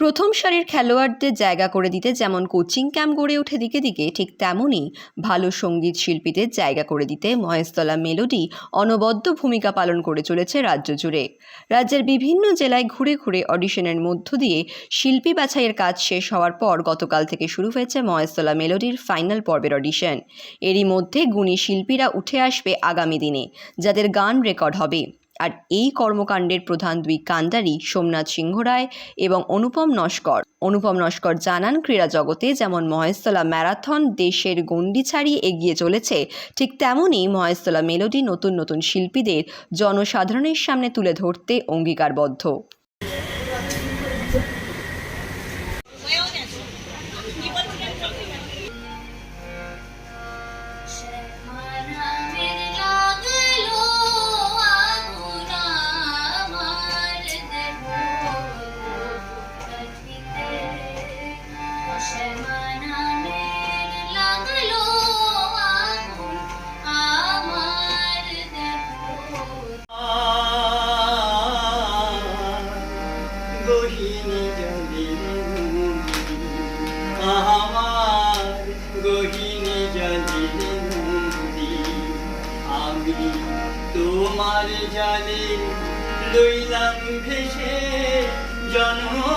প্রথম সারির খেলোয়াড়দের জায়গা করে দিতে যেমন কোচিং ক্যাম্প গড়ে ওঠে দিকে দিকে, ঠিক তেমনই ভালো সংগীত শিল্পীদের জায়গা করে দিতে মহেশতলা মেলোডি অনবদ্য ভূমিকা পালন করে চলেছে রাজ্য জুড়ে। রাজ্যের বিভিন্ন জেলায় ঘুরে ঘুরে অডিশনের মধ্য দিয়ে শিল্পী বাছাইয়ের কাজ শেষ হওয়ার পর গতকাল থেকে শুরু হয়েছে মহেশতলা মেলোডির ফাইনাল পর্বের অডিশন। এরই মধ্যে গুণী শিল্পীরা উঠে আসবে আগামী দিনে, যাদের গান রেকর্ড হবে। আর এই কর্মকাণ্ডের প্রধান দুই কাণ্ডারি সোমনাথ সিংহ রায় এবং অনুপম নস্কর। অনুপম নস্কর জানান, ক্রীড়া জগতে যেমন মহেশতলা ম্যারাথন দেশের গণ্ডি ছাড়িয়ে এগিয়ে চলেছে, ঠিক তেমনই মহেশতলা মেলোডি নতুন নতুন শিল্পীদের জনসাধারণের সামনে তুলে ধরতে অঙ্গীকারবদ্ধ। তোমার জালে লইলাম ভেসে জন্ময়াবধি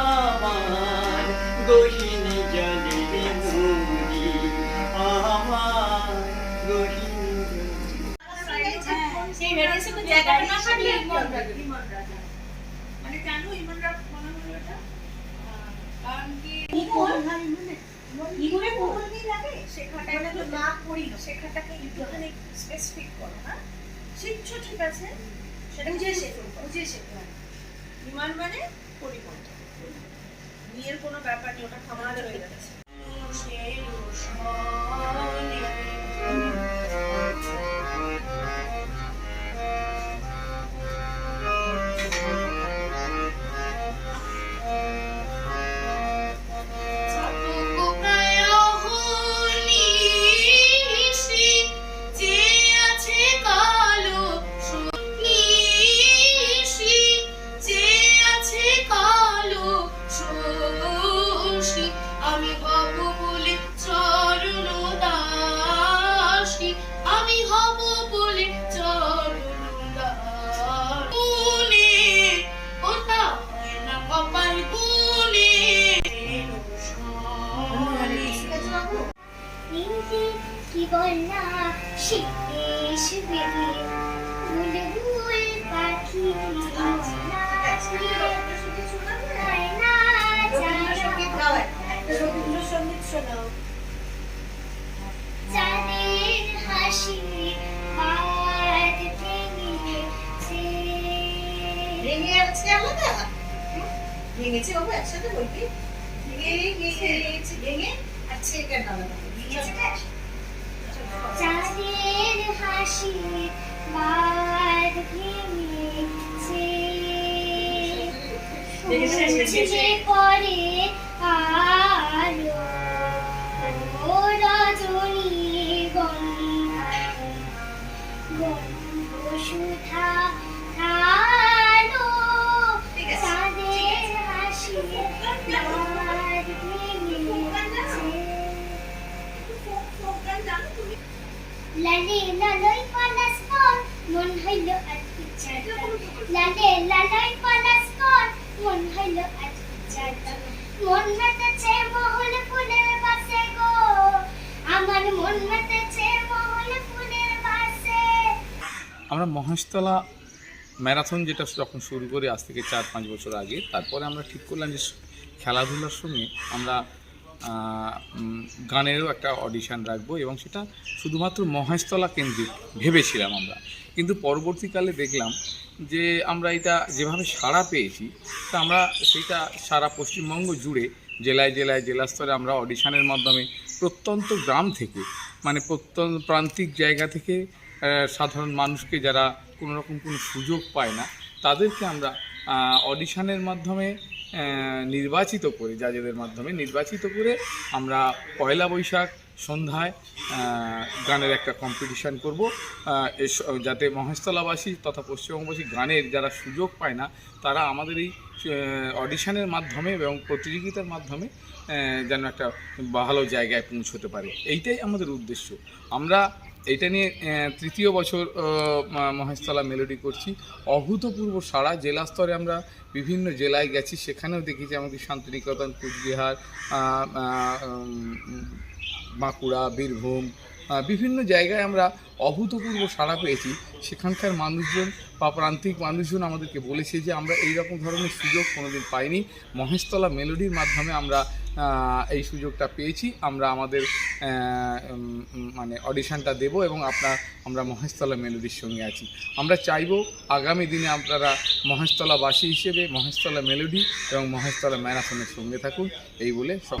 আমার। গহিনী জলে নদী আমার। না থাকলে রাখে মানে কেন ইমন মনে হলো এটা? কারণ কি লাগে তো না করি শেখাটাকে একটুখানি স্পেসিফিক করো হ্যাঁ? শিখছো ঠিক আছে? সেটা বুঝে শেখো। বুঝে শেখো। বিমান মানে পরিবর্তন। বিয়ের কোনো ব্যাপার নেই ওটা খামাতে রয়ে যাচ্ছে। ভেঙে যাচ্ছে আলাদা? ভেঙেছে বাবু একসাথে বলবি। ভেঙে আর ছেড়ে আলাদা। চাঁদের হাসি বাদ ভেঙেছে। পরে আলো রজনী গন্ধা গন্ধ সুধা কর। মন হইল আজ মন মহল ফুলের গো। আমার মন মহল ফুলের আমরা মহেশতলা ম্যারাথন যেটা যখন শুরু করি, আজ থেকে চার পাঁচ বছর আগে, তারপরে আমরা ঠিক করলাম যে খেলাধুলার সঙ্গে আমরা গানেরও একটা অডিশান রাখব এবং সেটা শুধুমাত্র মহেশতলা কেন্দ্রিক ভেবেছিলাম আমরা। কিন্তু পরবর্তীকালে দেখলাম যে আমরা এটা যেভাবে সাড়া পেয়েছি, তা আমরা সেটা সারা পশ্চিমবঙ্গ জুড়ে জেলায় জেলায় জেলা স্তরে আমরা অডিশনের মাধ্যমে প্রত্যন্ত গ্রাম থেকে মানে প্রত্যন্ত প্রান্তিক জায়গা থেকে সাধারণ মানুষকে যারা কোনোরকম কোনো সুযোগ পায় না, তাদেরকে আমরা অডিশনের মাধ্যমে নির্বাচিত করে জাজেদের মাধ্যমে নির্বাচিত করে আমরা পয়লা বৈশাখ সন্ধ্যায় গানের একটা কম্পিটিশান করব। যাতে মহেশতলাবাসী তথা পশ্চিমবঙ্গবাসী গানের যারা সুযোগ পায় না, তারা আমাদের এই অডিশনের মাধ্যমে এবং প্রতিযোগিতার মাধ্যমে যেন একটা ভালো জায়গায় পৌঁছতে পারে। এইটাই আমাদের উদ্দেশ্য। আমরা এটা নিয়ে তৃতীয় বছর মহেশতলা মেলোডি করছি। অভূতপূর্ব সারা জেলা স্তরে আমরা বিভিন্ন জেলায় গেছি। সেখানেও দেখেছি আমাদের শান্তিনিকেতন, কুচবিহার বাঁকুড়া, বীরভূম বিভিন্ন জায়গায় আমরা অভূতপূর্ব সাড়া পেয়েছি। সেখানকার মানুষজন বা প্রান্তিক মানুষজন আমাদেরকে বলেছে যে আমরা এই রকম ধরনের সুযোগ কোনোদিন পাইনি। মহেশতলা মেলোডির মাধ্যমে আমরা এই সুযোগটা পেয়েছি। আমরা আমাদের মানে অডিশনটা দেব এবং আপনার, আমরা মহেশতলা মেলোডির সঙ্গে আছি। আমরা চাইব আগামী দিনে আপনারা মহেশতলাবাসী হিসেবে মহেশতলা মেলোডি এবং মহেশতলা ম্যারাথনের সঙ্গে থাকুন। এই বলে সব